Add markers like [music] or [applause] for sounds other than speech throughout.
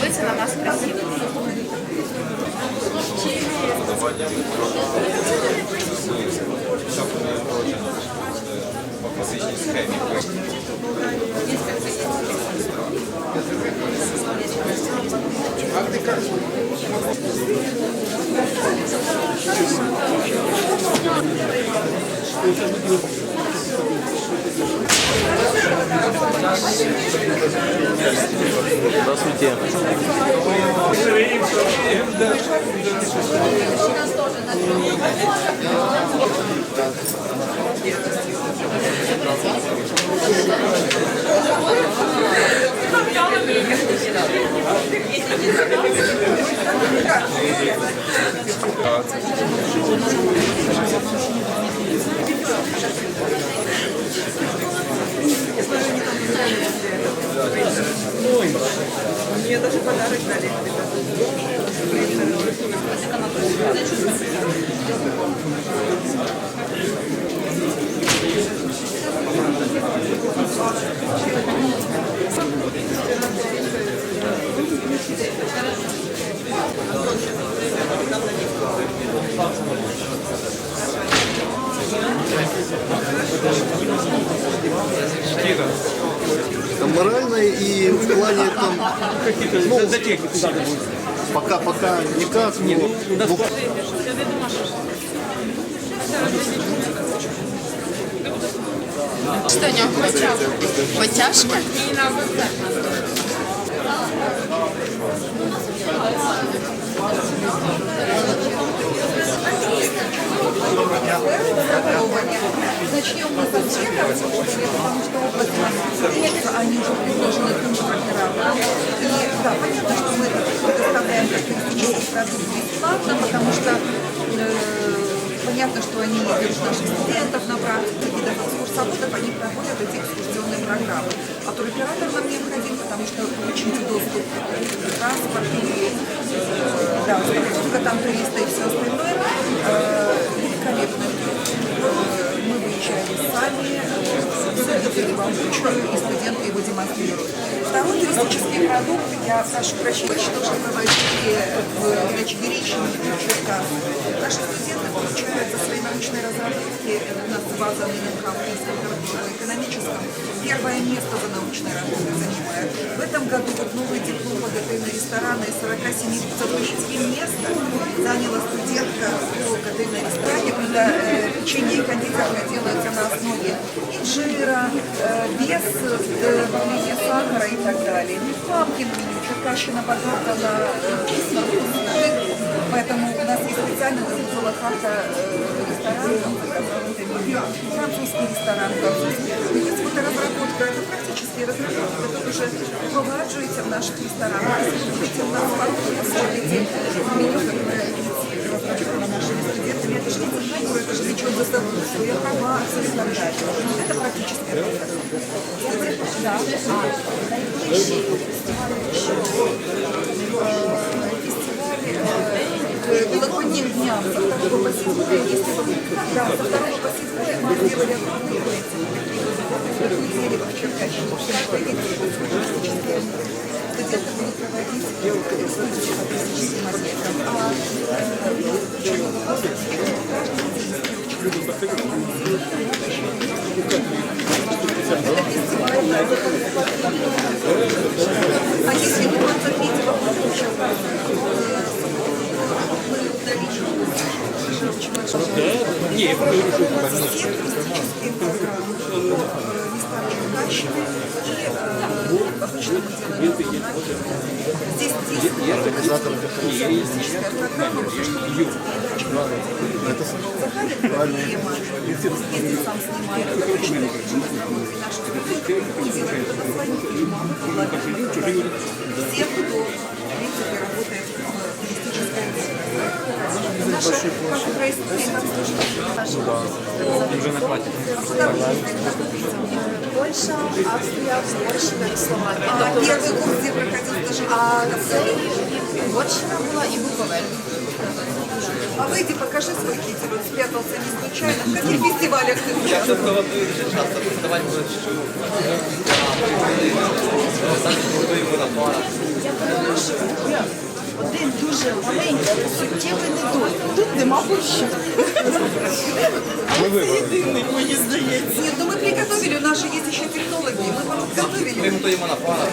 Дивиться на нас красиво. দিয়ে плане там, ну, пока, пока никак, но, ну, Что у него потяжка? Потяжка? Начнем мы с ответа, потому что область находится, они уже предложены контрактора. И да, понятно, что мы предоставляем туристический продукт бесплатно, потому что э, понятно, что они берут наших студентов на практику, видов экскурсоводов, они проходят эти экскурсионные программы. А туроператор нам необходим, потому что получить доступ к транспорту, э, да, там туриста и все остальное. Э, великолепно. Э, Мы выезжали сами, все это и студенты его демонстрируют. Второй туристический продукт, я прошу прощения, что же проводили в Ночегиричном Черкас. Наши студенты получают за свои научные разработки, у нас база ННК в экономическом, первое место за научной работой занимает. В этом году вот новый диплом по ГТН ресторана из 47 127 места заняла студентка по ГТН ресторане, когда э, печенье и кондитерка делаются на основе инжира, э, без э, добавления сахара и так далее. Папкин меню, черкащина богата на э, Поэтому у нас есть специально называла карта французский ресторан, французский. В принципе, это разработка, это практически разработка. Тут уже впроваджується в наших ресторанах. Если вы будете у нас в парке, посмотрите меню, которое разработано нашими студентами. Это же не культура, это же влечет за собой свою апробацию и так далее. Это практическая работа. Да. к новогодним дням со второго по седьмое, если вы, да, со второго по седьмое мы сделали дерево в Черкащине. Каждый туристические студенты будут проводить туристическим объектам. А а если не 23 еще мы удалили Не, я говорю, что это все туристические программы э, места Черкащины и э, обычно Здесь действует туристическая программа, потому что это Захарик проблема, ездит сам снимает, это своим фильмам, благодарим всех, кто, в принципе, Наша как происходит, как служба. Уже на хватит. Польша, Австрия, Угорщина и Словакия. А первый курс, где проходил даже А це Угорщина була і Буковель. А выйди, покажи свой китель, он спрятался не случайно. В каких фестивалях ты участвовал? часто фестиваль борщу. Самі готуємо на пара. Я перепрошую. дуже маленька, суттєвий недолік. Тут нема борщу. Єдиний, мені здається. Нет, ну мы приготовили, у нас же есть еще технологи, мы вам подготовили. Приготуємо на пана.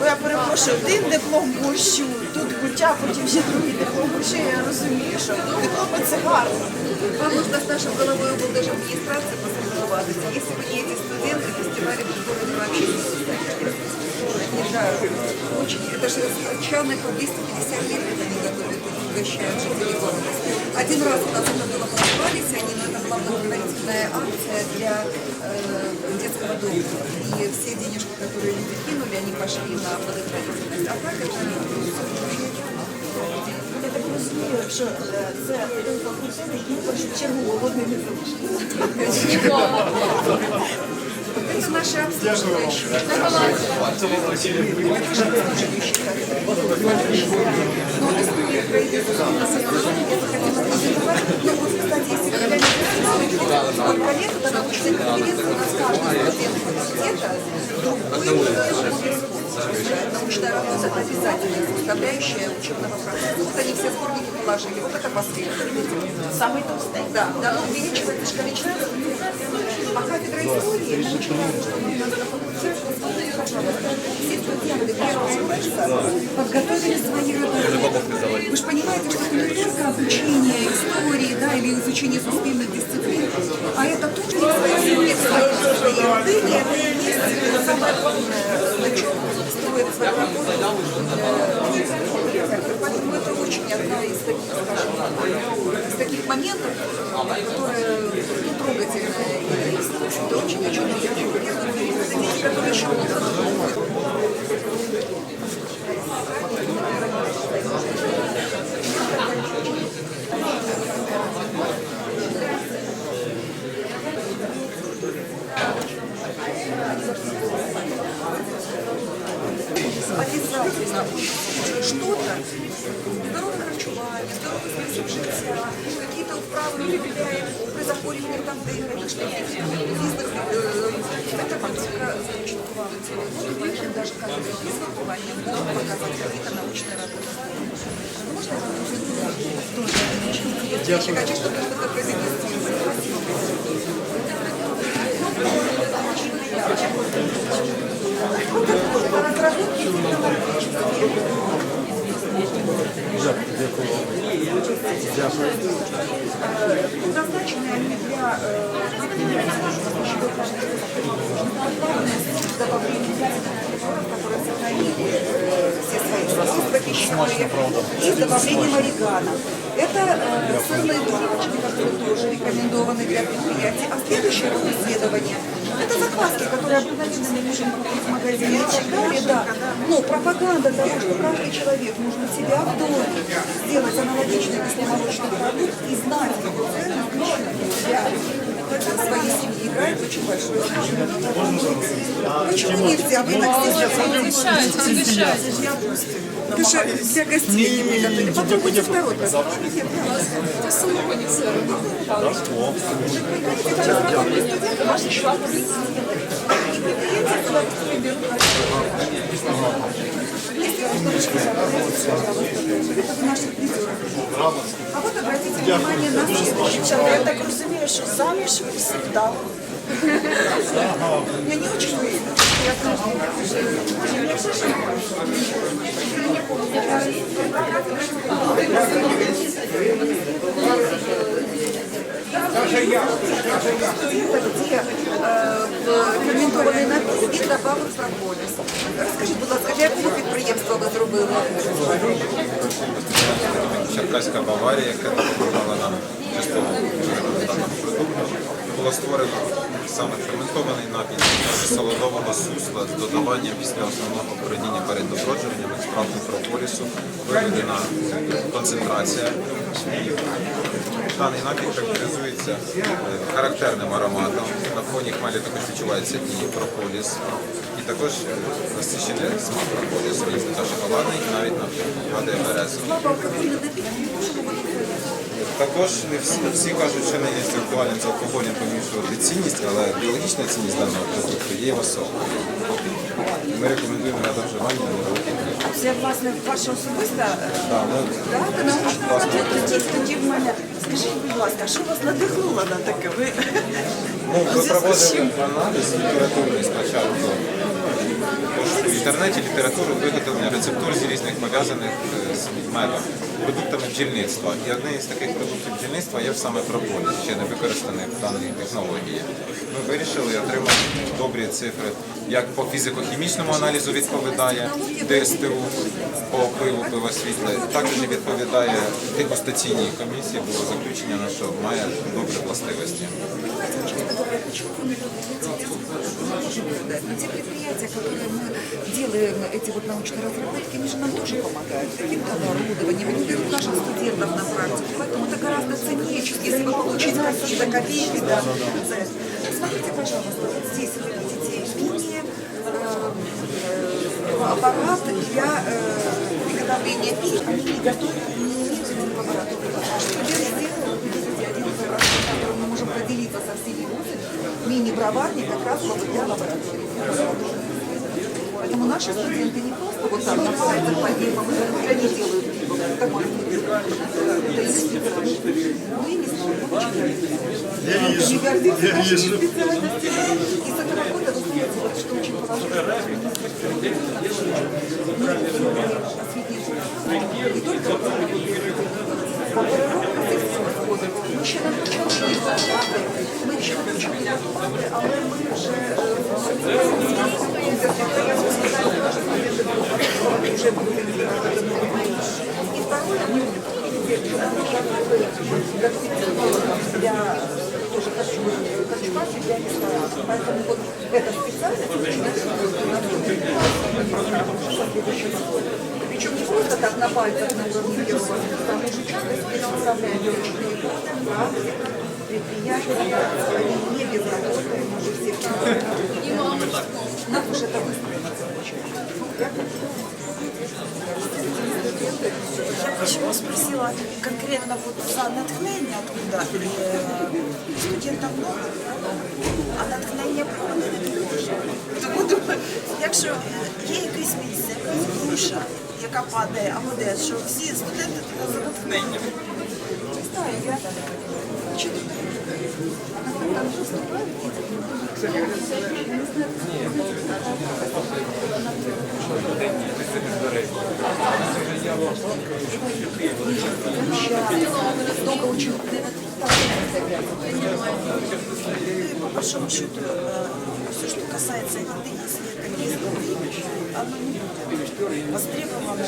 Бо я перепрошую, один диплом борщу, тут кутя, потім ще другий диплом борщу. Я розумію, що дипломи це гарно. Вам нужно с нашей головой был даже администрации посоветоваться. Если вы не эти студенты, фестивали в очень, это же чаны по 250 лет они готовят и угощают жителей города. Один раз у нас это было позвались, они, но это была благотворительная акция для э, детского дома. И все денежки, которые люди кинули, они пошли на благотворительность. А так это Я так розумію, що е, це один факультет, який в першу чергу голодний не залишиться. [laughs] Это наши обслуживающие. Ну вот, кстати, если вы глянете на коллегу, то научный конференция у нас каждый студент факультета другой научная работа обязательная составляющая учебного процесса. Вот они все сборники положили. Вот это последний. Самий товстий. Да, да, увеличивать лишь количество. Подготовили свои работы. Вы же понимаете, что это не только обучение истории, да, или изучение суспільных дисциплин, а это тоже не свои свои ерундыни, это и есть самое Поэтому это очень одна из таких, скажем, из таких моментов, которые ну, трогательные. И это очень-очень приятно. которые еще обязательно что-то, здоровое харчування, здоровий спосіб життя, какие-то вправи ми вибираємо при захворюванні там дихання, різних это практика започаткувала цілу роботу, поэтому даже кафедра фізвиховання могут показать какие-то научные работы. Ну, Можно я вам тоже очень хочу, чтобы что-то произвести. Спасибо. Предназначены они для которые свойства пищевые и добавлением орегано. Это э, сырные булочки, которые тоже рекомендованы для предприятий. А следующее вот исследование – это закваски, которые обыкновенно мы можем купить в магазине. Читали, да. Но пропаганда того, что каждый человек может у себя в доме сделать аналогичный кисломолочный продукт и знать его ценность для своей семьи играет очень большую роль. Почему нельзя? Вы так стесняетесь. Смущається, смущається. Это же для гостей не готовили. Попробуйте второй раз. Це самого не все А вот обратите внимание на следующий Дівчата, я так розумію, що заміж ви завжди. Я не очень уверена. Я Это где э, в ферментований напій і добавок прополіс. Розкажіть, будь ласка, для якого підприємства ви зробили? Черкаська Баварія, яка допомагала нам частково виробити даного продукту. Було створено саме ферментований напій солодового сусла з додаванням після основного бродіння перед доброджуванням екстракту прополісу, виведена концентрація. Даний напій характеризується е, характерним ароматом. На фоні хмелі також відчувається і прополіс, і також е, насичений смак прополісу, і шоколадний, і навіть нагадує березу. Також не всі, всі кажуть, що не є актуальним з алкоголем помішувати цінність, але біологічна цінність даного продукту є високою. Ми рекомендуємо на доживання на роки. Це власне ваша особиста е, Да, ну, да, та научна тоді, тоді, в мене. Скажіть, будь ласка, що вас надихнуло на таке? Ви Ну, ми [laughs] зв'язку з чим? проводили аналіз літературний спочатку. Інтернеті літературу виготовлення рецептур з різних пов'язаних е, з медом, продуктами бджільництва. І одне із таких продуктів бджільництва є саме прополіс, ще не використаний в даній технології. Ми вирішили отримати добрі цифри, як по фізико-хімічному аналізу відповідає ДСТУ по пиву пиво світле, також відповідає дегустаційній комісії, було заключення на що має добрі властивості. Но те предприятия, которые мы делаем, эти вот научные разработки, они же нам тоже помогают. Каким-то оборудованием, они берут наших студентов на практику. Поэтому это гораздо ценнее, чем если вы получите какие-то копейки. Да. Смотрите, пожалуйста, вот здесь вы видите мини э, аппарат для э, приготовления пищи. Они готовят ни в лаборатории. Студент сделал, вы видите, один из образцов, который мы можем поделиться со всеми вузами. Мини-броварник как раз вот для лаборатории. Поэтому наши студенты не просто вот там на сайтах по геймам, они делают такой это действительно. Мы не знаем, мы очень гордимся. Не гордимся нашими специальностями. И с этого года, вы знаете, вот что очень положительно, не только по відходів. Ми ще не почали відпускати, ми ще не почали відпускати, але ми вже вже будемо І второе, мы для тоже харчевания для ресторана. Поэтому вот эта специальность очень причем не просто так на пальцах на уровне первого, там уже часто предоставляют ручные коды, практика, предприятия, Почему спросила конкретно вот за натхнення откуда? Е, Студентам много, а натхнення правильно не дуже. Тому думаю, якщо є якесь місце, якась груша, яка падає, або де, що всі студенти туди за натхненням. Не знаю, я долго очень По большому счету, э, все, что касается еды, если это не еды, оно не будет востребовано.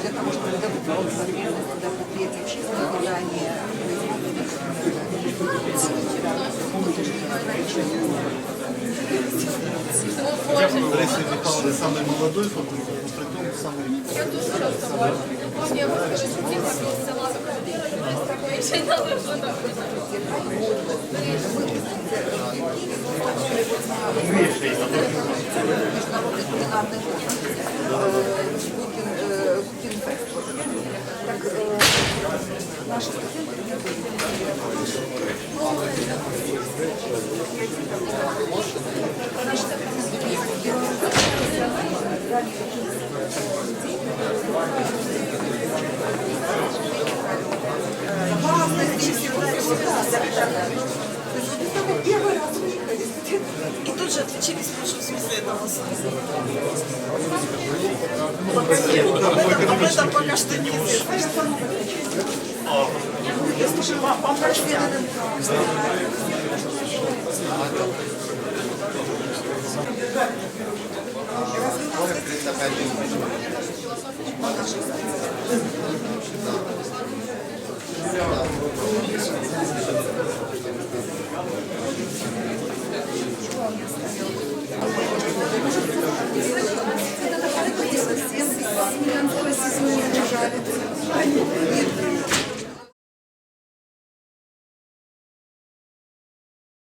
Для того, чтобы подготовить соответственно для предприятий общественного питания. Лариса Михайловна самый молодой фотограф, но при том самый международный кулинарный конкурс Кукин, э, Кукин Фест. Так, э, наши студенты первый раз выехали студенты. И тут же отличились в лучшем смысле этого слова. Пока. Об этом, пока что неизвестно. Я слушаю, вам, вам как следует